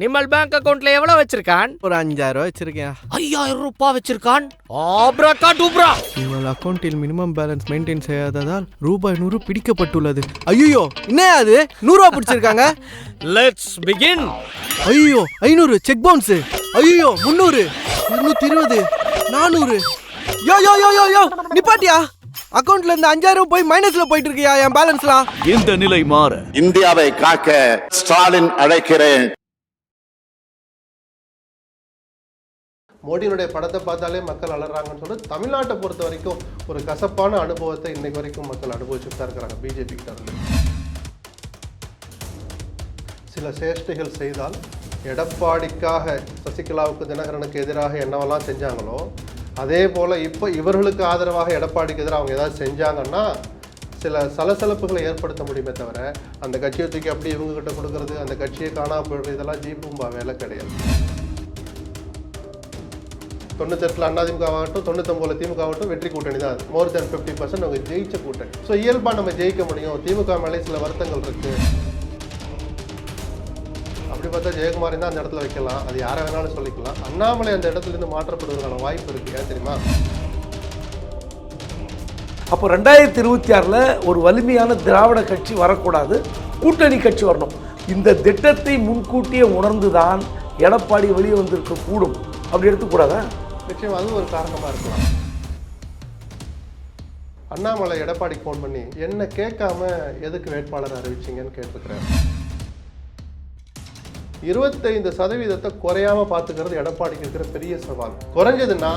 நிம்மல் bank அக்கவுண்ட்ல எவ்வளவு வச்சிருக்கான்? ஒரு அஞ்சாயிரம் ரூபாய் வச்சிருக்கேன். ஐயாயிரம் ரூபாய் வச்சிருக்கான்? ஆப்ரா டூப்ரா உங்கள் அக்கவுண்டில் மினிமம் பேலன்ஸ் மெயின்டைன் செய்யாததால் ரூபாய் நூறு பிடிக்கப்பட்டுள்ளது. ஐயோ என்ன அது? நூறுரூவா பிடிச்சிருக்காங்க? லெட்ஸ் பிகின் ஐயோ ஐநூறு செக் பவுன்ஸு ஐயோ முந்நூறு இருநூத்தி இருபது நானூறு. யோ யோ யோ யோ யோ நிப்பாட்டியா? அக்கவுண்ட்ல இருந்து அஞ்சாயிரம் போய் மைனஸ்ல போயிட்டு இருக்கியா என் பேலன்ஸ்லாம் இந்த நிலை மாற இந்தியாவை காக்க ஸ்டாலின் அழைக்கிறேன். மோடியினுடைய படத்தை பார்த்தாலே மக்கள் அலறாங்கன்னு சொல்லிட்டு தமிழ்நாட்டை பொறுத்த வரைக்கும் ஒரு கசப்பான அனுபவத்தை இன்னைக்கு வரைக்கும் மக்கள் அனுபவிச்சுட்டு தான் இருக்கிறாங்க பிஜேபி கிட்ட சில சேஷ்டைகள் செய்தால் எடப்பாடிக்காக சசிகலாவுக்கு தினகரனுக்கு எதிராக என்னவெல்லாம் செஞ்சாங்களோ அதே போல் இப்போ இவர்களுக்கு ஆதரவாக எடப்பாடிக்கு எதிராக அவங்க ஏதாவது செஞ்சாங்கன்னா சில சலசலப்புகளை ஏற்படுத்த முடியுமே தவிர அந்த கட்சியை தூக்கி அப்படி இவங்ககிட்ட கொடுக்குறது கொடுக்கறது அந்த கட்சியை காணாமல் போயிடுறது இதெல்லாம் ஜீபூம்பா வேலை கிடையாது. தொண்ணூத்தெட்டில் அதிமுக ஆகட்டும் தொண்ணூத்தொம்பதுல திமுக ஆகட்டும் வெற்றி கூட்டணி தான். அது மோர் தென் ஃபிஃப்டி பர்சன்ட் அவங்க ஜெயிச்ச கூட்டணி. ஸோ இயல்பாக நம்ம ஜெயிக்க முடியும். திமுக மேலே சில வருத்தங்கள் இருக்கு. அப்படி பார்த்தா ஜெயக்குமாரி தான் அந்த இடத்துல வைக்கலாம். அது யாரை வேணாலும் சொல்லிக்கலாம். அண்ணாமலை அந்த இடத்துல இருந்து மாற்றப்படுவதற்கான வாய்ப்பு இருக்கு. ஏன் தெரியுமா? அப்போ ரெண்டாயிரத்தி இருபத்தி ஆறில் ஒரு வலிமையான திராவிட கட்சி வரக்கூடாது. கூட்டணி கட்சி வரணும். இந்த திட்டத்தை முன்கூட்டியே உணர்ந்து தான் எடப்பாடி வெளியே வந்திருக்க கூடும் அப்படி எடுத்துக்கூடாதா? நிச்சயம் அது ஒரு காரணமா இருக்கலாம். அண்ணாமலை எடப்பாடிக்கு ஃபோன் பண்ணி என்ன கேட்காம எதுக்கு வேட்பாளர் அறிவிச்சிங்கன்னு கேட்டிருக்கிறார். இருபத்தைந்து சதவீதத்தை குறையாம பார்த்துக்கிறது எடப்பாடிக்கு இருக்கிற பெரிய சவால். குறைஞ்சதுன்னா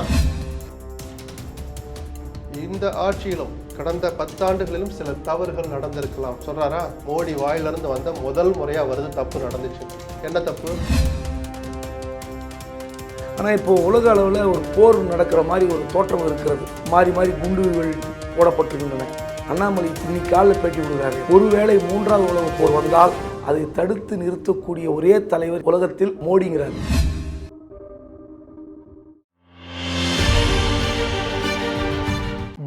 இந்த ஆட்சியிலும் கடந்த பத்தாண்டுகளிலும் சில தவறுகள் நடந்திருக்கலாம். சொல்றாரா? மோடி வாயிலிருந்து வந்த முதல் முறையா வருது தப்பு நடந்துச்சு. என்ன தப்பு? ஆனால் இப்போ உலக அளவில் ஒரு போர் நடக்கிற மாதிரி ஒரு தோற்றம் இருக்கிறது. மாறி மாறி குண்டுகள் போடப்பட்டிருக்கின்றன. அண்ணாமலை இன்னைக்கு காலில் பேட்டி விடுகிறாரு ஒருவேளை மூன்றாவது உலக போர் வந்தால் அதை தடுத்து நிறுத்தக்கூடிய ஒரே தலைவர் உலகத்தில் மோடிங்கிறார்.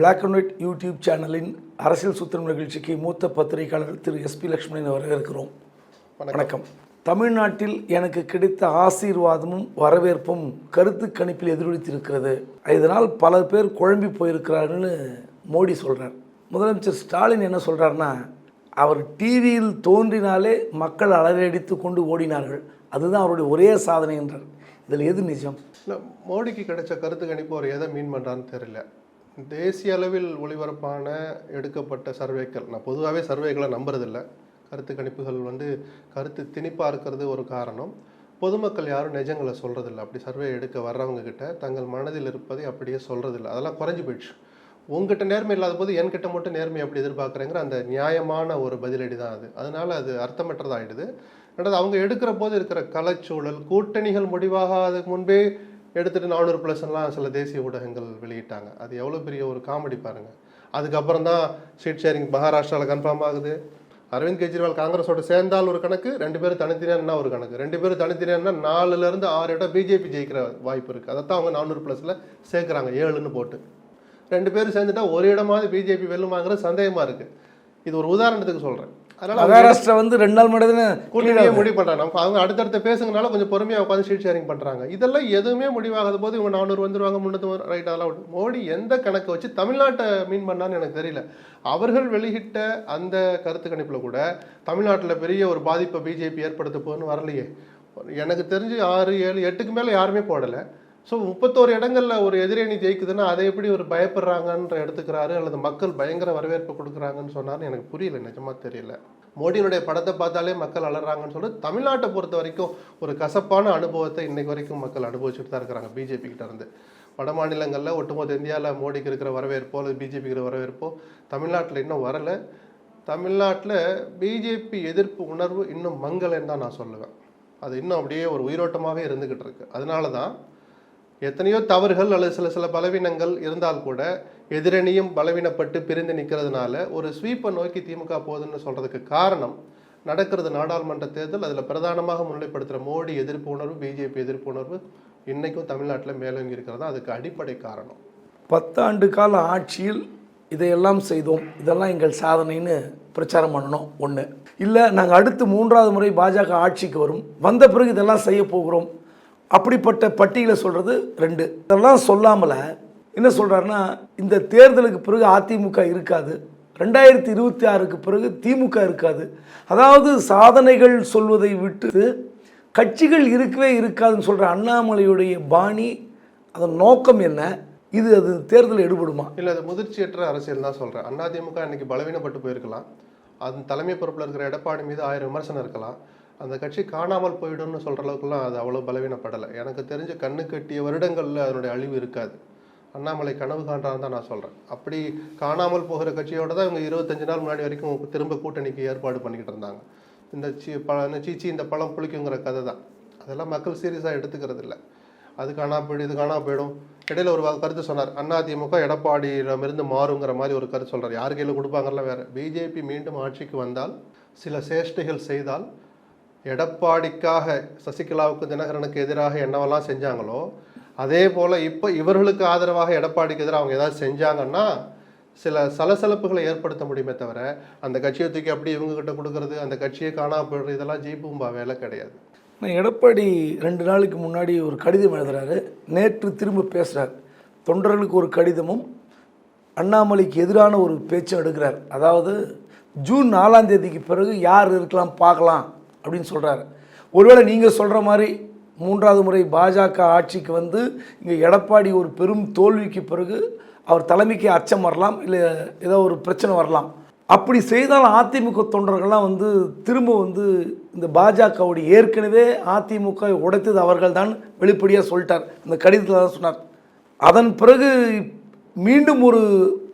பிளாக் அண்ட் ஒயிட் யூடியூப் சேனலின் அரசியல் சூத்திரம் நிகழ்ச்சிக்கு மூத்த பத்திரிகையாளர் திரு எஸ்பி லட்சுமணன் வரவேற்கிறோம். வணக்கம். தமிழ்நாட்டில் எனக்கு கிடைத்த ஆசீர்வாதமும் வரவேற்பும் கருத்து கணிப்பில் எதிரொலித்திருக்கிறது. இதனால் பல பேர் குழம்பி போயிருக்கிறாருன்னு மோடி சொல்கிறார் முதலமைச்சர் ஸ்டாலின் என்ன சொல்கிறாருன்னா அவர் டிவியில் தோன்றினாலே மக்கள் அலறடித்து கொண்டு ஓடினார்கள். அதுதான் அவருடைய ஒரே சாதனை என்றார். இதில் எது நிஜம்? இல்லை மோடிக்கு கிடைச்ச கருத்து கணிப்பு அவர் எதை மீன் பண்ணுறான்னு தெரியல. தேசிய அளவில் ஒளிபரப்பான எடுக்கப்பட்ட சர்வேக்கள் நான் பொதுவாகவே சர்வேகளை நம்புறதில்லை. கருத்து கணிப்புகள் வந்து கருத்து திணிப்பாக இருக்கிறது ஒரு காரணம். பொதுமக்கள் யாரும் நிஜங்களை சொல்கிறதில்ல அப்படி சர்வே எடுக்க வர்றவங்க கிட்ட தங்கள் மனதில் இருப்பதை அப்படியே சொல்கிறதில்ல அதெல்லாம் குறைஞ்சி போயிடுச்சு. உங்ககிட்ட நேர்மை இல்லாத போது என்கிட்ட மட்டும் நேர்மை அப்படி எதிர்பார்க்குறேங்கிற அந்த நியாயமான ஒரு பதிலடி தான் அது. அதனால் அது அர்த்தமற்றதாகிடுது ரெண்டாவது அவங்க எடுக்கிற போது இருக்கிற கலைச்சூழல் கூட்டணிகள் முடிவாகாததுக்கு முன்பே எடுத்துகிட்டு நானூறு ப்ளஸ்லாம் சில தேசிய ஊடகங்கள் வெளியிட்டாங்க. அது எவ்வளோ பெரிய ஒரு காமெடி பாருங்கள் அதுக்கப்புறம் தான் சீட் ஷேரிங் மகாராஷ்டிராவில் கன்ஃபார்ம் ஆகுது. அரவிந்த் கெஜ்ரிவால் காங்கிரஸோட சேர்ந்தால் ஒரு கணக்கு ரெண்டு பேரும் தனித்தனியா ஒரு கணக்கு. ரெண்டு பேரும் தனித்தனியா நாலுல இருந்து ஆறு இடம் பிஜேபி ஜெயிக்கிற வாய்ப்பு இருக்கு. அதைத்தான் அவங்க நானூறு ப்ளஸில் சேர்க்குறாங்க ஏழுன்னு போட்டு. ரெண்டு பேரும் சேர்ந்துட்டா ஒரு இடமாவது பிஜேபி வெல்லுமாங்கிற சந்தேகமா இருக்கு. இது ஒரு உதாரணத்துக்கு சொல்றேன். மகாராஷ்டிரா வந்து ரெண்டு நாள் முன்னாடி கூட்டணியே முடிவு பண்றாங்க. நம்ம அவங்க அடுத்தடுத்த பேசுங்கனால கொஞ்சம் பொறுமையா உட்காந்து ஷீட் ஷேரிங் பண்றாங்க. இதெல்லாம் எதுவுமே முடிவாகாத போது இவங்க நானூறு வந்துருவாங்க முன்னூத்தி ரைட் அதெல்லாம். மோடி எந்த கணக்கு வச்சு தமிழ்நாட்டை மீன் பண்ணான்னு எனக்கு தெரியல. அவர்கள் வெளியிட்ட அந்த கருத்து கணிப்புல கூட தமிழ்நாட்டுல பெரிய ஒரு பாதிப்பை பிஜேபி ஏற்படுத்த போகுதுன்னு வரலையே. எனக்கு தெரிஞ்சு ஆறு ஏழு எட்டுக்கு மேல யாருமே போடல. ஸோ முப்பத்தோரு இடங்களில் ஒரு எதிரணி ஜெயிக்குதுன்னா அதை எப்படி ஒரு பயப்படுறாங்கன்ற எடுத்துக்கிறாரு அல்லது மக்கள் பயங்கர வரவேற்பு கொடுக்குறாங்கன்னு சொன்னார்னு எனக்கு புரியல நிஜமாக தெரியல. மோடியினுடைய படத்தை பார்த்தாலே மக்கள் அலறாங்கன்னு சொல்லிட்டு தமிழ்நாட்டை பொறுத்த வரைக்கும் ஒரு கசப்பான அனுபவத்தை இன்னைக்கு வரைக்கும் மக்கள் அனுபவிச்சுட்டு தான் இருக்கிறாங்க பிஜேபி கிட்டேருந்து வட மாநிலங்களில் ஒட்டுமொத்த இந்தியாவில் மோடிக்கு இருக்கிற வரவேற்போ அல்லது பிஜேபிக்கு இருக்கிற வரவேற்போ தமிழ்நாட்டில் இன்னும் வரல. தமிழ்நாட்டில் பிஜேபி எதிர்ப்பு உணர்வு இன்னும் மங்கலன்னு தான் நான் சொல்லுவேன். அது இன்னும் அப்படியே ஒரு உயிரோட்டமாகவே இருந்துக்கிட்டு இருக்கு. அதனால தான் எத்தனையோ தவறுகள் அல்லது சில சில பலவீனங்கள் இருந்தால் கூட எதிரணியும் பலவீனப்பட்டு பிரிந்து நிற்கிறதுனால ஒரு ஸ்வீப்பை நோக்கி திமுக போகுதுன்னு சொல்கிறதுக்கு காரணம் நடக்கிறது நாடாளுமன்ற தேர்தல். அதில் பிரதானமாக முன்னிலைப்படுத்துகிற மோடி எதிர்ப்பு உணர்வு பிஜேபி எதிர்ப்பு உணர்வு இன்றைக்கும் தமிழ்நாட்டில் மேலோங்கி இருக்கிறது. தான் அதுக்கு அடிப்படை காரணம். பத்தாண்டு கால ஆட்சியில் இதையெல்லாம் செய்தோம். இதெல்லாம் எங்கள் சாதனைன்னு பிரச்சாரம் பண்ணணும். ஒன்று இல்லை நாங்கள் அடுத்து மூன்றாவது முறை பாஜக ஆட்சிக்கு வரும். வந்த பிறகு இதெல்லாம் செய்ய போகிறோம். அப்படிப்பட்ட பட்டியலை சொல்கிறது ரெண்டு. இதெல்லாம் சொல்லாமல் என்ன சொல்கிறாருன்னா இந்த தேர்தலுக்கு பிறகு அதிமுக இருக்காது. ரெண்டாயிரத்தி இருபத்தி ஆறுக்கு பிறகு திமுக இருக்காது. அதாவது சாதனைகள் சொல்வதை விட்டு கட்சிகள் இருக்கவே இருக்காதுன்னு சொல்கிற அண்ணாமலையுடைய பாணி அதன் நோக்கம் என்ன? இது அது தேர்தல் எடுபடுமா? இல்லை அது முதிர்ச்சியற்ற அரசியல் தான் சொல்கிறேன் அதிமுக இன்னைக்கு பலவீனப்பட்டு போயிருக்கலாம். அதன் தலைமை பொறுப்பில் இருக்கிற எடப்பாடி மீது ஆயிரம் விமர்சனம் இருக்கலாம். அந்த கட்சி காணாமல் போயிடும்னு சொல்கிற அளவுக்குலாம் அது அவ்வளோ பலவீனப்படலை. எனக்கு தெரிஞ்ச கண்ணு கட்டிய வருடங்களில் அதனுடைய அழிவு இருக்காது. அண்ணாமலை கனவு காண்றான்னு தான் நான் சொல்கிறேன் அப்படி காணாமல் போகிற கட்சியோட தான் இவங்க இருபத்தஞ்சு நாள் முன்னாடி வரைக்கும் திரும்ப கூட்டணிக்கு ஏற்பாடு பண்ணிக்கிட்டு இருந்தாங்க. இந்த சீ பழ இந்த சீச்சி இந்த பழம் புளிக்குங்கிற கதை தான். அதெல்லாம் மக்கள் சீரியஸாக எடுத்துக்கிறது இல்லை. அது காணா போயிடும் இது காணாமல் போயிடும். இடையில ஒரு கருத்து சொன்னார். அதிமுக எடப்பாடியிடமிருந்து மாறுங்கிற மாதிரி ஒரு கருத்து சொல்கிறார் யார் கையில் கொடுப்பாங்கலாம் வேறு. பிஜேபி மீண்டும் ஆட்சிக்கு வந்தால் சில சேஷ்டைகள் செய்தால் எடப்பாடிக்காக சசிகலாவுக்கு தினகரனுக்கு எதிராக என்னவெல்லாம் செஞ்சாங்களோ அதே போல் இப்போ இவர்களுக்கு ஆதரவாக எடப்பாடிக்கு எதிராக அவங்க ஏதாவது செஞ்சாங்கன்னா சில சலசலப்புகளை ஏற்படுத்த முடியுமே தவிர அந்த கட்சியை தூக்கி அப்படி இவங்ககிட்ட கொடுக்கறது அந்த கட்சியை காணாம போயிடுறது இதெல்லாம் ஜெய்பூம்பா வேலை கிடையாது. எடப்பாடி ரெண்டு நாளைக்கு முன்னாடி ஒரு கடிதம் எழுதுறாரு. நேற்று திரும்ப பேசுகிறார் தொண்டர்களுக்கு ஒரு கடிதமும் அண்ணாமலைக்கு எதிரான ஒரு பேச்சும் எடுக்கிறார். அதாவது ஜூன் நாலாம் தேதிக்கு பிறகு யார் இருக்கலாம் பார்க்கலாம். அப்படின்னு சொல்கிறாரு ஒருவேளை நீங்கள் சொல்கிற மாதிரி மூன்றாவது முறை பாஜக ஆட்சிக்கு வந்து இங்கே எடப்பாடி ஒரு பெரும் தோல்விக்கு பிறகு அவர் தலைமைக்கு அச்சம் வரலாம் இல்லை ஏதோ ஒரு பிரச்சனை வரலாம். அப்படி செய்தால் அதிமுக தொண்டர்கள்லாம் வந்து திரும்ப வந்து இந்த பாஜகவுடைய ஏற்கனவே அதிமுக உடைத்தது அவர்கள் தான் வெளிப்படையாக சொல்லிட்டார். இந்த கடிதத்தில் தான் சொன்னார். அதன் பிறகு மீண்டும் ஒரு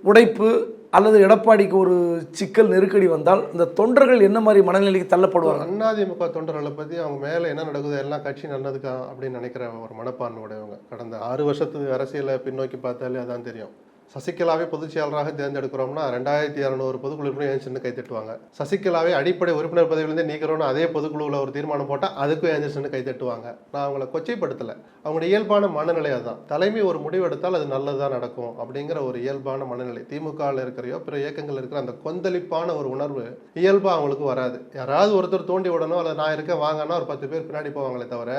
உடைப்பு அல்லது எடப்பாடிக்கு ஒரு சிக்கல் நெருக்கடி வந்தால் இந்த தொண்டர்கள் என்ன மாதிரி மனநிலைக்கு தள்ளப்படுவாங்க? அதிமுக தொண்டர்களை பற்றி அவங்க மேலே என்ன நடக்குது எல்லாம் கட்சி நல்லதுக்கா அப்படின்னு நினைக்கிற ஒரு மனப்பான்மை உடையவங்க கடந்த ஆறு வருஷத்துக்கு அரசியலை பின்னோக்கி பார்த்தாலே அதான் தெரியும். சசிகலாவே பொதுச் செயலராக தேர்ந்தெடுக்கிறோம்னா ரெண்டாயிரத்தி இரநூறு பொதுக்குழு உறுப்பினர் கை தட்டுவாங்க? சசிகலாவே அடிப்படை உறுப்பினர் பதவியிலேருந்து நீக்கிறோம்னு அதே பொதுக்குழுவில் ஒரு தீர்மானம் போட்டால் அதுக்கும் ஏஞ்சல்ஸ்னு கை தட்டுவாங்க? நான் அவங்கள கொச்சைப்படுத்தலை. அவங்களுடைய இயல்பான மனநிலை அதுதான். தலைமை ஒரு முடிவு எடுத்தால் அது நல்லதாக நடக்கும் அப்படிங்கிற ஒரு இயல்பான மனநிலை. திமுகவில் இருக்கிறையோ பிற இயக்கங்கள் இருக்கிற அந்த கொந்தளிப்பான ஒரு உணர்வு இயல்பாக அவங்களுக்கு வராது. யாராவது ஒருத்தர் தோண்டி விடணும் அல்லது நான் இருக்கேன் வாங்கன்னா ஒரு பத்து பேர் பின்னாடி போவாங்களே தவிர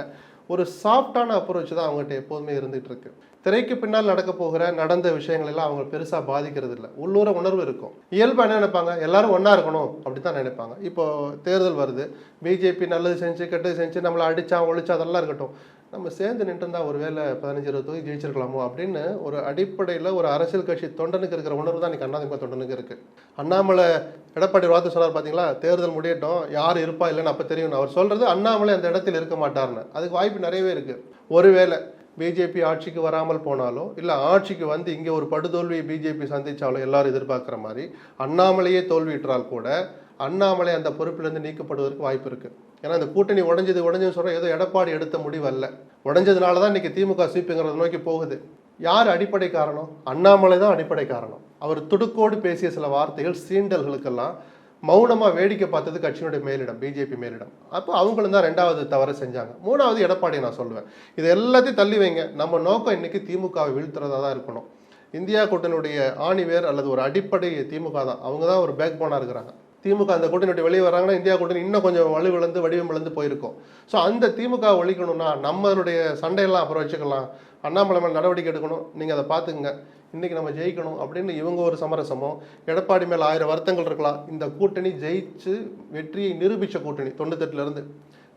ஒரு சாஃப்டான அப்ரோச் தான் அவங்ககிட்ட எப்போதுமே இருந்துகிட்டு இருக்கு. திரைக்கு பின்னால் நடக்க போகிற நடந்த விஷயங்கள் எல்லாம் அவங்க பெருசாக பாதிக்கிறது இல்லை உள்ளூர உணர்வு இருக்கும். இயல்பாக என்ன நினைப்பாங்க? எல்லாரும் ஒன்றா இருக்கணும் அப்படி தான் நினைப்பாங்க. இப்போ தேர்தல் வருது. பிஜேபி நல்லது செஞ்சு கெட்டது செஞ்சு நம்மளை அடித்தா ஒழிச்சா அதெல்லாம் இருக்கட்டும். நம்ம சேர்ந்து நின்றுருந்தா ஒரு வேலை பதினஞ்சு இருபது தொகுதி ஜெயிச்சிருக்கலாமோ அப்படின்னு ஒரு அடிப்படையில் ஒரு அரசியல் கட்சி தொண்டனுக்கு இருக்கிற உணர்வு தான் இன்னைக்கு அண்ணாதிமுக தொண்டனுக்கு இருக்குது அண்ணாமலை எடப்பாடி வார்த்தை சொன்னார் பார்த்தீங்களா தேர்தல் முடியட்டும் யார் இருப்பா இல்லைன்னு அப்போ தெரியும் அவர் சொல்கிறது அண்ணாமலை அந்த இடத்தில் இருக்க மாட்டார்னு அதுக்கு வாய்ப்பு நிறையவே இருக்குது ஒருவேளை பிஜேபி ஆட்சிக்கு வராமல் போனாலோ இல்லை ஆட்சிக்கு வந்து இங்கே ஒரு படுதோல்வியை பிஜேபி சந்தித்தாலோ எல்லாரும் எதிர்பார்க்குற மாதிரி அண்ணாமலையே தோல்வியிட்டால் கூட அண்ணாமலை அந்த பொறுப்பிலிருந்து நீக்கப்படுவதற்கு வாய்ப்பு இருக்குது ஏன்னா இந்த கூட்டணி உடைஞ்சது உடைஞ்சதுன்னு சொல்ற ஏதோ எடப்பாடி எடுத்த முடிவு அல்ல தான் இன்றைக்கி திமுக சீப்புங்கிறத நோக்கி போகுது. யார் அடிப்படை காரணம்? அண்ணாமலை தான் அடிப்படை காரணம். அவர் துடுக்கோடு பேசிய சில வார்த்தைகள் சீண்டல்களுக்கெல்லாம் மௌனமாக வேடிக்கை பார்த்தது கட்சியினுடைய மேலிடம் பிஜேபி மேலிடம். அப்போ அவங்களும் தான் ரெண்டாவது தவறு செஞ்சாங்க. மூணாவது எடப்பாடி நான் சொல்லுவேன். இது எல்லாத்தையும் தள்ளி வைங்க. நம்ம நோக்கம் இன்னைக்கு திமுகவை வீழ்த்துறதா தான் இருக்கணும். இந்தியா கூட்டணியுடைய ஆணிவேர் அல்லது ஒரு அடிப்படை திமுக தான். அவங்க தான் ஒரு பேக் போனாக இருக்கிறாங்க. திமுக அந்த கூட்டணி வெளியே வராங்கன்னா இந்தியா கூட்டணி இன்னும் கொஞ்சம் வலுவிழந்து வடிவம் விழுந்து போயிருக்கும். ஸோ அந்த திமுக ஒழிக்கணும்னா நம்மளுடைய சண்டையெல்லாம் அப்புறம் வச்சுக்கலாம். அண்ணாமலை மேலே நடவடிக்கை எடுக்கணும். நீங்கள் அதை பார்த்துக்குங்க. இன்றைக்கி நம்ம ஜெயிக்கணும் அப்படின்னு இவங்க ஒரு சமரசமோ எடப்பாடி மேலே ஆயிரம் வருத்தங்கள் இருக்கலாம். இந்த கூட்டணி ஜெயிச்சு வெற்றியை நிரூபிச்ச கூட்டணி தொண்ணூத்தெட்டுலேருந்து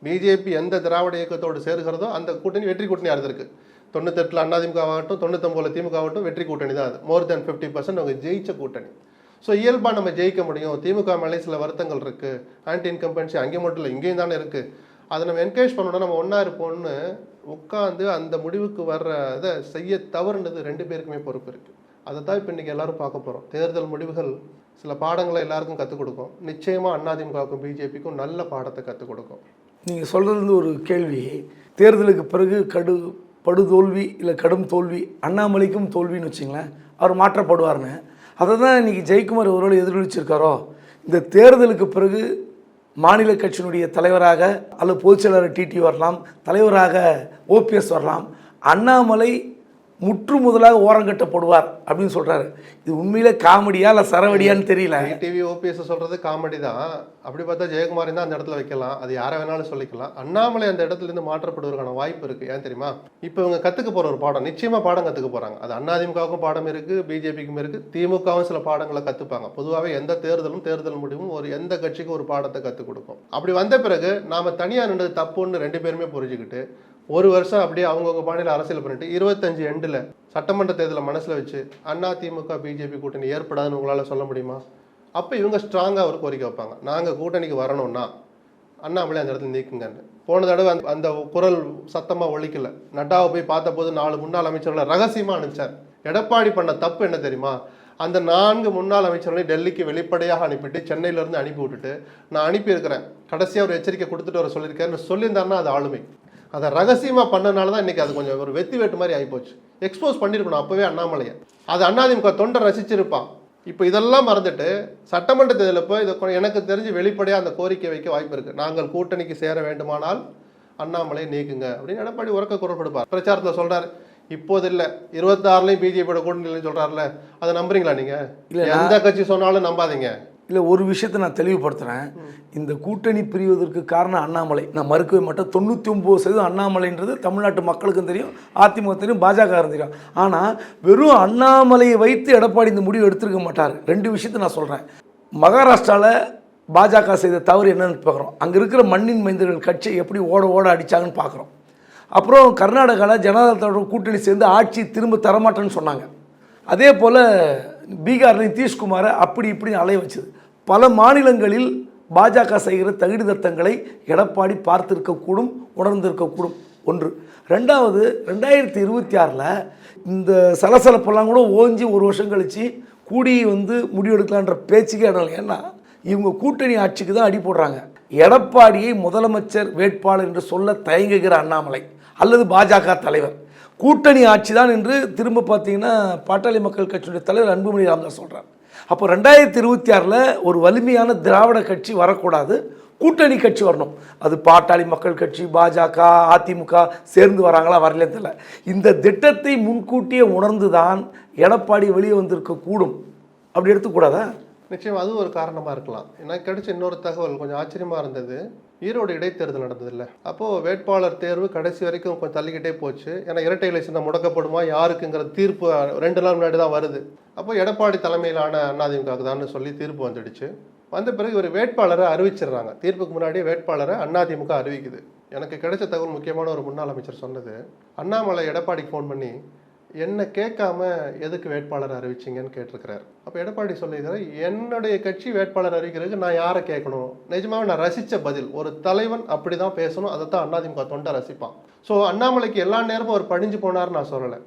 பிஜேபி எந்த திராவிட இயக்கத்தோடு சேருகிறதோ அந்த கூட்டணி வெற்றி கூட்டணி இருந்திருக்கு. தொண்ணூத்தெட்டில் அதிமுக ஆகட்டும் தொண்ணூத்தொம்பதில் திமுக ஆகட்டும் வெற்றி கூட்டணி தான் அது. மோர் தென் ஃபிஃப்டி பர்சன்ட் அவங்க ஜெயிச்ச கூட்டணி. ஸோ இயல்பாக நம்ம ஜெயிக்க முடியும். திமுக மேலே சில வருத்தங்கள் இருக்குது ஆன்டி இன்கம்பன்சி அங்கே மட்டும் இல்லை இங்கேயும் தானே இருக்குது அதை நம்ம என்கரேஜ் பண்ணணும் நம்ம ஒன்றா இருப்போம்னு உட்காந்து அந்த முடிவுக்கு வர்ற இதை செய்ய தவறுன்றது ரெண்டு பேருக்குமே பொறுப்பு இருக்குது அதை தான் இப்போ இன்றைக்கி எல்லோரும் பார்க்க போகிறோம் தேர்தல் முடிவுகள் சில பாடங்களை எல்லாருக்கும் கற்றுக் கொடுக்கும். நிச்சயமாக அதிமுகவுக்கும் பிஜேபிக்கும் நல்ல பாடத்தை கற்றுக் கொடுக்கும். நீங்கள் சொல்கிறது ஒரு கேள்வி. தேர்தலுக்கு பிறகு கடு படுதோல்வி இல்லை கடும் தோல்வி அண்ணாமலைக்கும் தோல்வின்னு வச்சிங்களேன். அவர் மாற்றப்படுவார்னு அதை தான் இன்றைக்கி ஜெயக்குமார் ஒருவேளை எதிரொலிச்சிருக்காரோ இந்த தேர்தலுக்கு பிறகு மாநில கட்சியினுடைய தலைவராக அல்லது பொதுச் செயலாளர் டிடி வரலாம் தலைவராக ஓபிஎஸ் வரலாம். அண்ணாமலை முற்று முதலாக ஓரங்கட்டப்படுவார் அப்படின்னு சொல்கிறாரு இது உண்மையிலே காமெடியா இல்லை சரவடியான்னு தெரியல? டிவி ஓபிஎஸ் சொல்கிறது காமெடி தான். அப்படி பார்த்தா ஜெயக்குமாரி தான் அந்த இடத்துல வைக்கலாம். அது யாரை வேணாலும் சொல்லிக்கலாம். அண்ணாமலை அந்த இடத்துல இருந்து மாற்றப்படுவதற்கான வாய்ப்பு இருக்குது ஏன் தெரியுமா? இப்போ இவங்க கற்றுக்க போகிற ஒரு பாடம் நிச்சயமாக பாடம் கற்றுக்க போகிறாங்க அது அதிமுகவுக்கும் பாடம் இருக்குது பிஜேபிக்கும் இருக்குது திமுகவும் சில பாடங்களை கற்றுப்பாங்க பொதுவாகவே எந்த தேர்தலும் தேர்தல் முடிவும் ஒரு எந்த கட்சிக்கும் ஒரு பாடத்தை கற்றுக் கொடுக்கும். அப்படி வந்த பிறகு நாம் தனியாக நின்றது தப்புன்னு ரெண்டு பேருமே புரிஞ்சுக்கிட்டு ஒரு வருஷம் அப்படியே அவங்கவுங்க பாணியில் அரசியல் பண்ணிட்டு இருபத்தஞ்சு எண்டில் சட்டமன்ற தேர்தலை மனசில் வச்சு அண்ணா திமுக பிஜேபி கூட்டணி ஏற்படாதுன்னு உங்களால் சொல்ல முடியுமா? அப்போ இவங்க ஸ்ட்ராங்காக ஒரு கோரிக்கை வைப்பாங்க. நாங்கள் கூட்டணிக்கு வரணும்னா அண்ணாமலை அந்த இடத்துல நீக்குங்கன்னு. போன தடவை அந்த அந்த குரல் சத்தமாக ஒழிக்கல. நட்டாவை போய் பார்த்தபோது நாலு முன்னாள் அமைச்சர்களை ரகசியமாக அனுப்பிச்சார். எடப்பாடி பண்ண தப்பு என்ன தெரியுமா? அந்த நான்கு முன்னாள் அமைச்சர்களை டெல்லிக்கு வெளிப்படையாக அனுப்பிட்டு சென்னையிலேருந்து அனுப்பி விட்டுட்டு நான் அனுப்பியிருக்கிறேன். கடைசியாக ஒரு எச்சரிக்கை கொடுத்துட்டு வர சொல்லியிருக்கேன்னு சொல்லியிருந்தாருன்னா அது ஆளுமை. அதை ரகசியமாக பண்ணனால தான் இன்னைக்கு அது கொஞ்சம் ஒரு வெத்தி வேட்டு மாதிரி ஆகிப்போச்சு. எக்ஸ்போஸ் பண்ணியிருக்கணும் அப்போவே அண்ணாமலையை. அது அண்ணாதிமுக தொண்டை ரசிச்சிருப்பான். இப்போ இதெல்லாம் மறந்துட்டு சட்டமன்ற தேர்தலில் போய் இதை எனக்கு தெரிஞ்சு வெளிப்படையாக அந்த கோரிக்கை வைக்க வாய்ப்பு இருக்குது நாங்கள் கூட்டணிக்கு சேர வேண்டுமானால் அண்ணாமலை நீக்குங்க அப்படின்னு எடப்பாடி உறக்க குரல் கொடுப்பார். பிரச்சாரத்தில் சொல்றாரு. இப்போது இல்லை. இருபத்தாறுலையும் பிஜேபியோட கூட்டணியில் சொல்றாருல. அதை நம்புறீங்களா நீங்க? இல்ல, எந்த கட்சி சொன்னாலும் நம்பாதீங்க. இல்லை ஒரு விஷயத்தை நான் தெளிவுபடுத்துகிறேன் இந்த கூட்டணி பிரிவதற்கு காரணம் அண்ணாமலை. நான் மறுக்கவே மாட்டேன். தொண்ணூற்றி ஒம்பது சதவீதம் அண்ணாமலைன்றது தமிழ்நாட்டு மக்களுக்கும் தெரியும் அதிமுக தெரியும் பாஜக தெரியும். ஆனால் வெறும் அண்ணாமலையை வைத்து எடப்பாடி இந்த முடிவு எடுத்திருக்க மாட்டார். ரெண்டு விஷயத்தை நான் சொல்கிறேன் மகாராஷ்டிராவில் பாஜக செய்த தவறு என்னன்னு பார்க்குறோம். அங்கே இருக்கிற மண்ணின் மைந்தர்கள் கட்சியை எப்படி ஓட ஓட அடித்தாங்கன்னு பார்க்குறோம். அப்புறம் கர்நாடகாவில் ஜனதாதளத்தோட கூட்டணி சேர்ந்து ஆட்சி திரும்ப தரமாட்டேன்னு சொன்னாங்க. அதே போல் பீகார் நிதிஷ்குமாரை அப்படி இப்படி அலைய வச்சது. பல மாநிலங்களில் பாஜக செய்கிற தகுதிதத்தங்களை எடப்பாடி பார்த்திருக்கக்கூடும் உணர்ந்திருக்கக்கூடும். ஒன்று. ரெண்டாவது ரெண்டாயிரத்தி இருபத்தி ஆறில் இந்த சலசலப்பெல்லாம் கூட ஓஞ்சி ஒரு வருஷம் கழித்து கூடி வந்து முடிவெடுக்கலான்ற பேச்சுக்கே இடம் ஏன்னா இவங்க கூட்டணி ஆட்சிக்கு தான் அடி போடுறாங்க. எடப்பாடியை முதலமைச்சர் வேட்பாளர் என்று சொல்ல தயங்குகிற அண்ணாமலை அல்லது பாஜக தலைவர். கூட்டணி ஆட்சி தான் என்று திரும்ப பார்த்தீங்கன்னா பாட்டாளி மக்கள் கட்சியுடைய தலைவர் அன்புமணி ராமதாஸ் சொல்கிறார் அப்போ ரெண்டாயிரத்தி இருபத்தி ஆறில் ஒரு வலிமையான திராவிட கட்சி வரக்கூடாது. கூட்டணி கட்சி வரணும். அது பாட்டாளி மக்கள் கட்சி பாஜக அதிமுக சேர்ந்து வராங்களா வரலே தெரியல. இந்த திட்டத்தை முன்கூட்டியே உணர்ந்து தான் எடப்பாடி வெளியே வந்திருக்க கூடும். அப்படி எடுத்துக்கூடாதா நிச்சயம் அது ஒரு காரணமாக இருக்கலாம். எனக்கு கிடைச்ச இன்னொரு தகவல் கொஞ்சம் ஆச்சரியமாக இருந்தது. ஈரோடு இடைத்தேர்தல் நடந்ததில்லை. அப்போது வேட்பாளர் தேர்வு கடைசி வரைக்கும் கொஞ்சம் தள்ளிக்கிட்டே போச்சு. ஏன்னா இரட்டை இலை முடக்கப்படுமா யாருக்குங்கிற தீர்ப்பு ரெண்டு நாள் முன்னாடி தான் வருது. அப்போ எடப்பாடி தலைமையிலான அதிமுக தான் சொல்லி தீர்ப்பு வந்துடுச்சு. வந்த பிறகு ஒரு வேட்பாளரை அறிவிச்சிடுறாங்க. தீர்ப்புக்கு முன்னாடியே வேட்பாளரை அதிமுக அறிவிக்குது. எனக்கு கிடைச்ச தகவல் முக்கியமான ஒரு முன்னாள் அமைச்சர் சொன்னது அண்ணாமலை எடப்பாடிக்கு ஃபோன் பண்ணி என்னை கேட்காம எதுக்கு வேட்பாளர் அறிவிச்சிங்கன்னு கேட்டிருக்கிறார். அப்போ எடப்பாடி சொல்லியிருக்கிறார் என்னுடைய கட்சி வேட்பாளர் அறிவிக்கிறதுக்கு நான் யாரை கேட்கணும்? நிஜமாக நான் ரசித்த பதில் ஒரு தலைவன் அப்படி தான் பேசணும் அதை தான் அண்ணாதிமுக தொண்டை ரசிப்பான். ஸோ அண்ணாமலைக்கு எல்லா நேரமும் அவர் படிஞ்சு போனார்னு நான் சொல்லலை.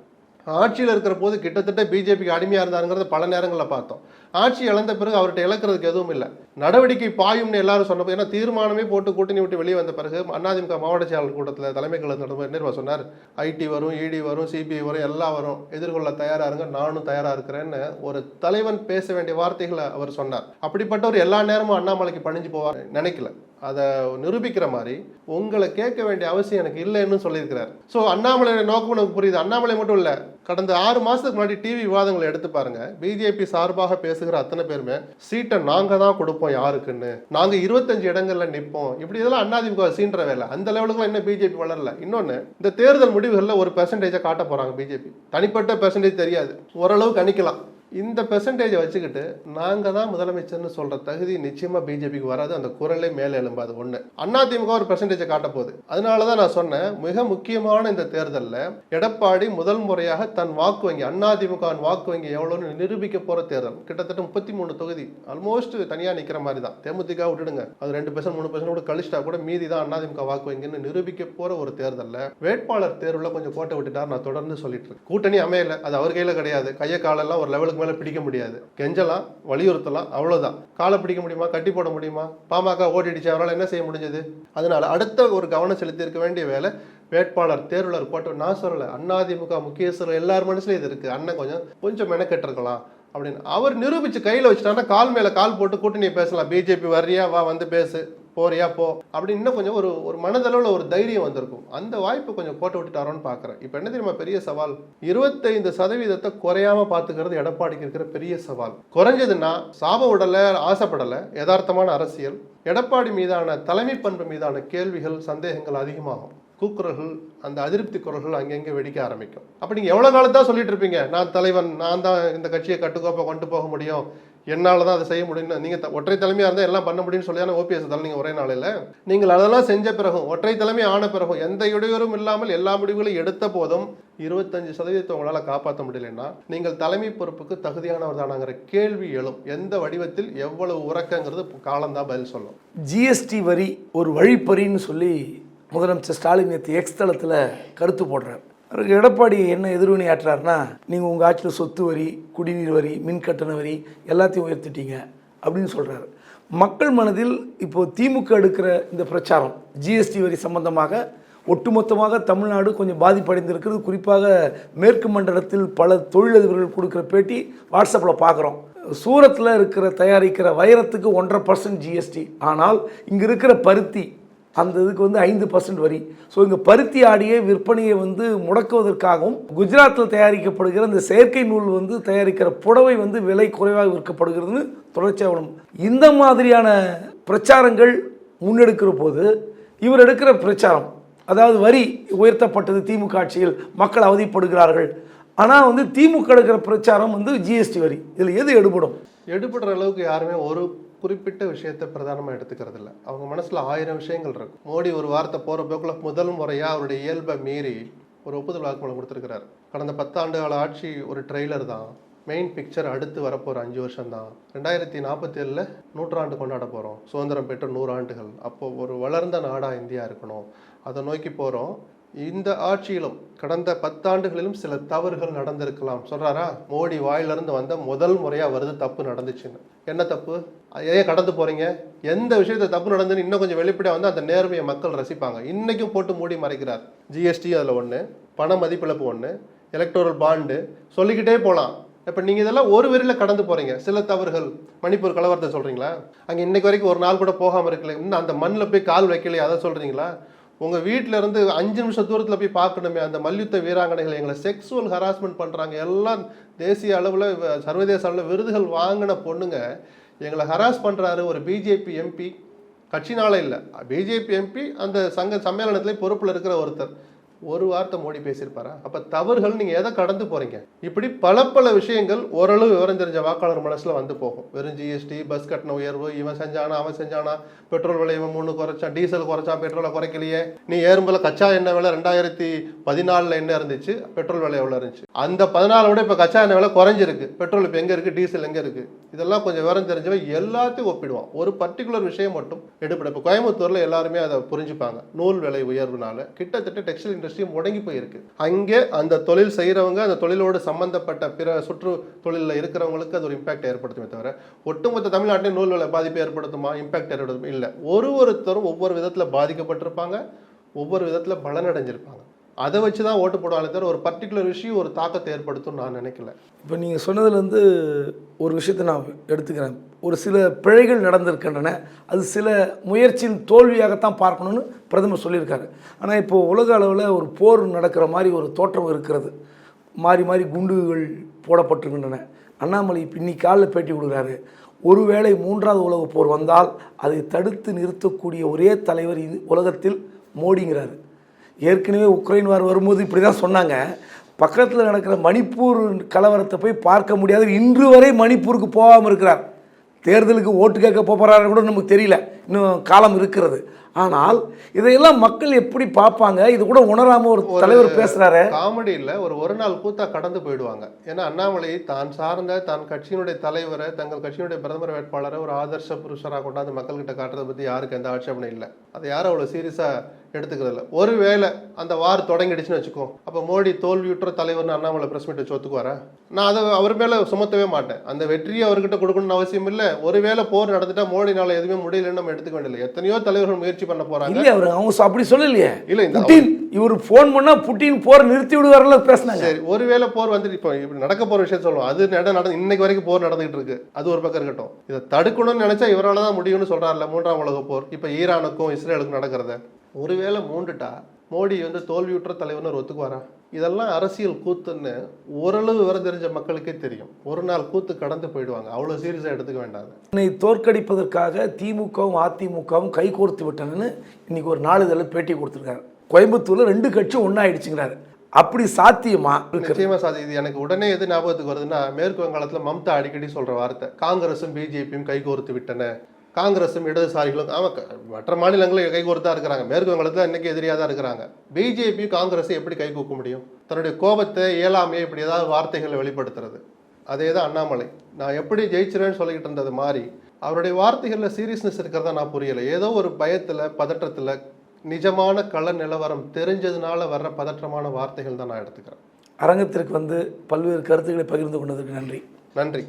ஆட்சியில் இருக்கிற போது கிட்டத்தட்ட பிஜேபிக்கு அடிமையாக இருந்தாருங்கிறத பல நேரங்களில் பார்த்தோம். ஆட்சி இழந்த பிறகு அவர்கிட்ட இழக்கிறதுக்கு எதுவும் இல்லை. நடவடிக்கை பாயும்னு எல்லாரும் சொன்னப்போ ஏன்னா தீர்மானமே போட்டு கூட்டணி விட்டு வெளியே வந்த பிறகு அதிமுக மாவட்ட செயலாளர் கூட்டத்தில் தலைமை கலந்து நடந்த நிர்வாக சொன்னார்? ஐடி வரும் இடி வரும் சிபிஐ வரும் எல்லாம் வரும். எதிர்கொள்ள தயாராக இருங்க நானும் தயாராக இருக்கிறேன்னு ஒரு தலைவன் பேச வேண்டிய வார்த்தைகளை அவர் சொன்னார். அப்படிப்பட்டவர் எல்லா நேரமும் அண்ணாமலைக்கு பணிஞ்சு போவார் நினைக்கல. அதை நிரூபிக்கிற மாதிரி உங்களை கேட்க வேண்டிய அவசியம் எனக்கு இல்லைன்னு சொல்லியிருக்கிறார். ஸோ அண்ணாமலையோட நோக்கம் எனக்கு புரியுது? அண்ணாமலை மட்டும் இல்லை கடந்த ஆறு மாதத்துக்கு முன்னாடி டிவி விவாதங்களை எடுத்து பாருங்க. பிஜேபி சார்பாக பேசுகிற அத்தனை பேருமே சீட்டை நாங்கள் தான் கொடுப்போம் யாருக்குன்னு. நாங்கள் இருபத்தஞ்சு இடங்கள்ல நிற்போம் இப்படி இதெல்லாம் அண்ணாதிமுக சீன்ற வேலை. அந்த லெவலுக்குலாம் இன்னும் பிஜேபி வளரல. இன்னொன்று இந்த தேர்தல் முடிவுகளில் ஒரு பெர்சன்டேஜை காட்ட போகிறாங்க பிஜேபி தனிப்பட்ட பெர்சன்டேஜ் தெரியாது. ஓரளவு கணிக்கலாம். இந்த பெர்சன்டேஜை வச்சுக்கிட்டு நாங்கள் தான் முதலமைச்சர்னு சொல்கிற தகுதி நிச்சயமாக பிஜேபிக்கு வராது. அந்த குரலே மேலே எழும்பாது ஒன்று அதிமுக ஒரு பெர்சன்டேஜை காட்ட போகுது அதனால தான் நான் சொன்னேன் மிக முக்கியமான இந்த தேர்தலில் எடப்பாடி முதல் முறையாக தன் வாக்கு வங்கி அதிமுக வாக்கு வங்கி எவ்வளோன்னு நிரூபிக்க போகிற தேர்தல். கிட்டத்தட்ட முப்பத்தி மூணு தொகுதி. ஆல்மோஸ்ட் தனியாக நிற்கிற மாதிரி தான் தேமுதிக விட்டுடுங்க. அது ரெண்டு பெர்சன்ட் மூணு பெர்சன்ட் கூட கழிச்சிட்டா கூட மீதி தான் அதிமுக வாக்கு வங்கின்னு நிரூபிக்க போகிற ஒரு தேர்தலில் வேட்பாளர் தேர்வில் கொஞ்சம் கோட்டை விட்டுட்டார் நான் தொடர்ந்து சொல்லிட்டு இருக்கேன். கூட்டணி அமையலை. அது அவர் கையில் கிடையாது. கையை காலெல்லாம் ஒரு லெவலுக்கு மேலே பிடிக்க முடியாது. கெஞ்சலாம் வலியுறுத்தலாம் அவ்வளோதான் காலை பிடிக்க முடியுமா? கட்டி போட முடியுமா? பாமக ஓடிடுச்சு அவரால் என்ன செய்ய முடிஞ்சது? அதனால் அடுத்த ஒரு கவனம் செலுத்தி இருக்க வேண்டிய வேலை வேட்பாளர் தேர்வுல போட்டு நான் சொல்லலை அண்ணாதிமுக முக்கியஸ்தர் எல்லார் மனசுலையும் இது இருக்குது அண்ணன் கொஞ்சம் கொஞ்சம் மெனக்கெட்டிருக்கலாம் அப்படின்னு. அவர் நிரூபித்து கையில் வச்சுட்டாங்கன்னா கால் மேலே கால் போட்டு கூட்டணியை பேசலாம். பிஜேபி வர்றியா? வா வந்து பேசு. போறியா போ. அப்படின்னு இன்னும் கொஞ்சம் ஒரு ஒரு மனதளவில் ஒரு தைரியம் வந்திருக்கும். அந்த வாய்ப்பு கொஞ்சம் போட்டு விட்டுட்டாரோன்னு பார்க்குறேன். இப்போ என்ன தெரியுமா பெரிய சவால்? இருபத்தைந்து சதவீதத்தை குறையாம பார்த்துக்கிறது எடப்பாடிக்கு இருக்கிற பெரிய சவால். குறைஞ்சதுன்னா சாப உடலை ஆசைப்படலை யதார்த்தமான அரசியல். எடப்பாடி மீதான தலைமை பண்பு மீதான கேள்விகள் சந்தேகங்கள் அதிகமாகும். கூக்குரல்கள் அந்த அதிருப்தி குரல்கள் அங்கங்கே வெடிக்க ஆரம்பிக்கும். அப்போ நீங்கள் எவ்வளோ காலம் தான் சொல்லிட்டு இருப்பீங்க? நான் தலைவன் நான் தான் இந்த கட்சியை கட்டுக்கோப்பை கொண்டு போக முடியும். என்னால் தான் அதை செய்ய முடியும்னு. நீங்கள் ஒற்றை தலைமையாக இருந்தால் எல்லாம் பண்ண முடியும்னு சொல்லியான ஓபிஎஸ் தலை நீங்கள் ஒரே நாளில் நீங்கள் அதெல்லாம் செஞ்ச பிறகும் ஒற்றை தலைமை ஆன பிறகும் எந்த இடையூறும் இல்லாமல் எல்லா முடிவுகளையும் எடுத்த போதும் இருபத்தஞ்சு சதவீதத்தை உங்களால் காப்பாற்ற முடியலன்னா நீங்கள் தலைமை பொறுப்புக்கு தகுதியானவர் தானாங்கிற கேள்வி எழும். எந்த வடிவத்தில் எவ்வளவு உறக்கங்கிறது காலம்தான் பதில் சொல்லும். ஜிஎஸ்டி வரி ஒரு வழிப்பறின்னு சொல்லி முதலமைச்சர் ஸ்டாலின் நேற்று எக்ஸ் தளத்தில் கருத்து போடுறார். அவருக்கு எடப்பாடி என்ன எதிர்வினை ஆற்றாருன்னா நீங்கள் உங்கள் ஆட்சியில் சொத்து வரி குடிநீர் வரி மின் கட்டண வரி எல்லாத்தையும் உயர்த்திட்டீங்க அப்படின்னு சொல்கிறாரு மக்கள் மனதில் இப்போது திமுக எடுக்கிற இந்த பிரச்சாரம் ஜிஎஸ்டி வரி சம்பந்தமாக ஒட்டுமொத்தமாக தமிழ்நாடு கொஞ்சம் பாதிப்படைந்திருக்கிறது. குறிப்பாக மேற்கு மண்டலத்தில் பல தொழிலதிபர்கள் கொடுக்குற பேட்டி வாட்ஸ்அப்பில் பார்க்குறோம் சூரத்தில் இருக்கிற தயாரிக்கிற வைரத்துக்கு ஒன்றரை பர்சன்ட் ஜிஎஸ்டி ஆனால் இங்கே இருக்கிற பருத்தி அந்த இதுக்கு வந்து ஐந்து பர்சன்ட் வரி. ஸோ இங்கே பருத்தி ஆடியை விற்பனையை வந்து முடக்குவதற்காகவும் குஜராத்தில் தயாரிக்கப்படுகிற இந்த செயற்கை நூல் வந்து தயாரிக்கிற புடவை வந்து விலை குறைவாக விற்கப்படுகிறதுன்னு தொடர்ச்சியாகணும் இந்த மாதிரியான பிரச்சாரங்கள் முன்னெடுக்கிற போது இவர் எடுக்கிற பிரச்சாரம் அதாவது வரி உயர்த்தப்பட்டது திமுக ஆட்சியில் மக்கள் அவதிப்படுகிறார்கள். ஆனால் வந்து திமுக எடுக்கிற பிரச்சாரம் வந்து ஜிஎஸ்டி வரி. இதில் எது எடுபடும்? எடுபடுற அளவுக்கு யாருமே ஒரு குறிப்பிட்ட விஷயத்தை பிரதானமாக எடுத்துக்கிறது இல்லை அவங்க மனசில் ஆயிரம் விஷயங்கள் இருக்கும் மோடி ஒரு வார்த்தை போகிற போக்கில் முதல் முறையாக அவருடைய இயல்பை மீறி ஒரு ஒப்புதல் வாக்குமூலம் கொடுத்துருக்கிறார். கடந்த பத்தாண்டு கால ஆட்சி ஒரு ட்ரெய்லர் தான். மெயின் பிக்சர் அடுத்து வரப்போகிற அஞ்சு வருஷம் தான் ரெண்டாயிரத்தி நாற்பத்தி ஏழில் நூற்றாண்டு கொண்டாட போகிறோம் சுதந்திரம் பெற்ற நூறாண்டுகள். அப்போது ஒரு வளர்ந்த நாடாக இந்தியா இருக்கணும். அதை நோக்கி போகிறோம் இந்த ஆட்சியிலும் கடந்த பத்தாண்டுகளிலும் சில தவறுகள் நடந்திருக்கலாம். சொல்றாரா? மோடி வாயிலிருந்து வந்த முதல் முறையா வருது தப்பு நடந்துச்சுன்னு. என்ன தப்பு? ஏன் கடந்து போறீங்க? எந்த விஷயத்த தப்பு நடந்துன்னு இன்னும் கொஞ்சம் வெளிப்படையா வந்து அந்த நேர்மையை மக்கள் ரசிப்பாங்க. இன்னைக்கும் போட்டு மூடி மறைக்கிறார். ஜிஎஸ்டி அதில் ஒன்று பண மதிப்பிழப்பு ஒன்று எலக்டோரல் பாண்டு சொல்லிக்கிட்டே போகலாம் இப்போ நீங்கள் இதெல்லாம் ஒரு வரியில் கடந்து போகிறீங்க சில தவறுகள். மணிப்பூர் கலவரத்தை சொல்கிறீங்களா அங்கே இன்னைக்கு வரைக்கும் ஒரு நாள் கூட போகாமல் இருக்கல இன்னும் அந்த மண்ணில் போய் கால் வைக்கலையே அதை சொல்கிறீங்களா உங்கள் வீட்டில் இருந்து அஞ்சு நிமிஷம் தூரத்தில் போய் பார்க்கணுமே அந்த மல்யுத்த வீராங்கனைகள் எங்களை செக்ஸுவல் ஹராஸ்மெண்ட் பண்ணுறாங்க எல்லாம் தேசிய அளவில் சர்வதேச அளவில் விருதுகள் வாங்கின பொண்ணுங்க எங்களை ஹராஸ் பண்ணுறாரு ஒரு பிஜேபி எம்பி கட்சினால இல்லை. பிஜேபி எம்பி அந்த சங்க சம்மேளனத்திலே பொறுப்பில் இருக்கிற ஒருத்தர். ஒரு வார்த்தை மோடி பேசியிருப்பாரா? அப்போ தவறுகள் நீங்கள் எதை கடந்து போகிறீங்க இப்படி பல பல விஷயங்கள் ஓரளவு விவரம் தெரிஞ்ச வாக்காளர் மனசில் வந்து போகும். வெறும் ஜிஎஸ்டி பஸ் கட்டண உயர்வு இவன் செஞ்சானா அவன் செஞ்சானா பெட்ரோல் விலை இவன் மூணு குறைச்சான் டீசல் குறைச்சான் பெட்ரோலை குறைக்கலையே. நீ ஏறும்பல கச்சா எண்ணெய் விலை ரெண்டாயிரத்தி பதினாலில் என்ன இருந்துச்சு? பெட்ரோல் விலை எவ்வளோ இருந்துச்சு? அந்த பதினாலு விட இப்போ கச்சா எண்ணெய் விலை குறைஞ்சிருக்கு. பெட்ரோல் இப்போ எங்கே இருக்குது டீசல் எங்கே இருக்குது இதெல்லாம் கொஞ்சம் விவரம் தெரிஞ்சவன் எல்லாத்தையும் ஒப்பிடுவான். ஒரு பர்டிகுலர் விஷயம் மட்டும் எடுப்பட இப்போ கோயம்புத்தூரில் எல்லாருமே அதை புரிஞ்சுப்பாங்க. நூல் விலை உயர்வுனால. கிட்டத்தட்ட டெக்ஸ்டைல் இண்டஸ்ட்ரி முடங்கி போயிருக்கு. அங்கே அந்த தொழில் செய்கிறவங்க அந்த தொழிலோடு சம்பந்தப்பட்ட பிற சுற்று தொழிலில் இருக்கிறவங்களுக்கு அது ஒரு இம்பாக்ட் ஏற்படுத்துமே தவிர ஒட்டுமொத்த தமிழ்நாட்டிலே நூல் விலை பாதிப்பு ஏற்படுத்துமா? இம்பாக்ட் ஏற்படுத்துமா இல்லை. ஒரு ஒருத்தரும் ஒவ்வொரு விதத்தில் பாதிக்கப்பட்டிருப்பாங்க ஒவ்வொரு விதத்தில் பலனடைஞ்சிருப்பாங்க. அதை வச்சு தான் ஓட்டு போடுவாங்களே தவிர ஒரு பர்டிகுலர் விஷயம் ஒரு தாக்கத்தை ஏற்படுத்தும் நான் நினைக்கல. இப்போ நீங்கள் சொன்னதுலேருந்து ஒரு விஷயத்தை நான் எடுத்துக்கிறேன். ஒரு சில பிழைகள் நடந்திருக்கின்றன. அது சில முயற்சியின் தோல்வியாகத்தான் பார்க்கணும்னு பிரதமர் சொல்லியிருக்காரு. ஆனால் இப்போ உலக அளவில் ஒரு போர் நடக்கிற மாதிரி ஒரு தோற்றம் இருக்கிறது. மாறி மாறி குண்டுகள் போடப்பட்டிருக்கின்றன. அண்ணாமலை இப்போ இன்னைக்கு காலில் பேட்டி கொடுக்குறாரு. ஒருவேளை மூன்றாவது உலகப் போர் வந்தால் அதை தடுத்து நிறுத்தக்கூடிய ஒரே தலைவர் இது உலகத்தில் மோடிங்கிறாரு. ஏற்கனவே உக்ரைன் வார் வரும்போது இப்படி தான் சொன்னாங்க. பக்கத்தில் நடக்கிற மணிப்பூர் கலவரத்தை போய் பார்க்க முடியாது. இன்று வரை மணிப்பூருக்கு போகாமல் இருக்கிறார். தேர்தலுக்கு ஓட்டு கேட்க போகிறாரு கூட நமக்கு தெரியல. இன்னும் காலம் இருக்கிறது. ஆனால் இதையெல்லாம் மக்கள் எப்படி பார்ப்பாங்க? இது கூட உணராம ஒரு தலைவர் பேசுறாரு. காமெடி இல்ல. ஒரு ஒரு நாள் கூத்தா கடந்து போயிடுவாங்க. ஏன்னா அண்ணாமலை தான் சார்ந்த தான் கட்சியினுடைய தலைவரை தங்கள் கட்சியினுடைய பிரதமர் வேட்பாளரை ஒரு ஆதர்ஷ புருஷராக கொண்டாந்து மக்கள்கிட்ட காட்டுறதை பத்தி யாருக்கு எந்த ஆட்சேபனையும் இல்லை. அதை யாரும் அவ்வளவு சீரியஸா எடுத்துக்கிறது இல்லை. ஒருவேளை அந்த வார் தொடங்கிடுச்சுன்னு வச்சுக்கோ. அப்போ மோடி தோல்வியுற்ற தலைவர்னு அண்ணாமலை பிரஸ் மீட் வச்சு ஒத்துக்குவாரா நான் அதை அவர் மேல சுமத்தவே மாட்டேன். அந்த வெற்றியை அவர்கிட்ட கொடுக்கணும்னு அவசியம் இல்லை. ஒருவேளை போர் நடந்துட்டா மோடினால எதுவுமே முடியலன்னு நம்ம எடுத்துக்க வேண்டியதில்லை. எத்தனையோ தலைவர்கள் முயற்சி பண்ண போறாங்க. இல்லையா அவர் அவங்க அப்படி சொல்லலையே. இல்ல இந்த புட்டின் இவர் ஃபோன் பண்ணா புட்டின் போர் நிறுத்தி விடுவார்ல பேசினாங்க. சரி ஒருவேளை போர் வந்துட்டு இப்போ நடக்க போற விஷயம் சொல்லுவோம். அது நட நட இன்னைக்கு வரைக்கும் போர் நடந்துகிட்டு இருக்கு. அது ஒரு பக்கம் இருக்கட்டும். இதை தடுக்கணும்னு நினைச்சா இவரால தான் முடியும்னு சொல்றாருல மூன்றாம் உலக போர். இப்போ ஈரானுக்கும் இஸ்ரேலுக்கும் நடக்கிறத. ஒருவேளை மூண்டுட்டா மோடி வந்து தோல்வியுற்ற தலைவர்னு ஒத்துக்குவாரா? இதெல்லாம் அரசியல் கூத்துன்னு ஓரளவு விவரம் தெரிஞ்ச மக்களுக்கே தெரியும். ஒரு நாள் கூத்து கடந்து போயிடுவாங்க. அவ்வளோ சீரியஸாக எடுத்துக்க வேண்டாம். அதை. என்னை தோற்கடிப்பதற்காக திமுகவும் அதிமுகவும் கை கோர்த்து விட்டனன்னு இன்னைக்கு ஒரு நாளிதழில் பேட்டி கொடுத்துருக்காரு. கோயம்புத்தூர்ல ரெண்டு கட்சியும் ஒன்னாயிடுச்சுங்கிறாரு அப்படி சாத்தியமா? நிச்சயமா சாதி இது எனக்கு உடனே எது ஞாபகத்துக்கு வருதுன்னா மேற்கு வங்காளத்துல மம்தா அடிக்கடி சொல்ற வார்த்தை. காங்கிரஸும் பிஜேபியும் கைகோர்த்து விட்டன. காங்கிரஸும் இடதுசாரிகளும் ஆமா க- மற்ற மாநிலங்களும் கைகோர்த்தா இருக்கிறாங்க. மேற்கு வங்காளத்துல இன்னைக்கு எதிரியா தான் இருக்கிறாங்க. பிஜேபியும் காங்கிரஸும் எப்படி கை கூக்க முடியும்? தன்னுடைய கோபத்தை இயலாமையை இப்படி ஏதாவது வார்த்தைகளை வெளிப்படுத்துறது. அதே தான் அண்ணாமலை. நான் எப்படி ஜெயிச்சிருவேன்னு சொல்லிக்கிட்டு இருந்தது மாதிரி அவருடைய வார்த்தைகளில் சீரியஸ்னஸ் இருக்கிறதா நான் புரியலை. ஏதோ ஒரு பயத்தில் பதற்றத்தில் நிஜமான கள நிலவரம் தெரிஞ்சதுனால வர்ற பதற்றமான வார்த்தைகள் தான் நான் எடுத்துக்கிறேன். அரங்கத்திற்கு வந்து பல்வேறு கருத்துக்களை பகிர்ந்து கொண்டதற்கு நன்றி. நன்றி.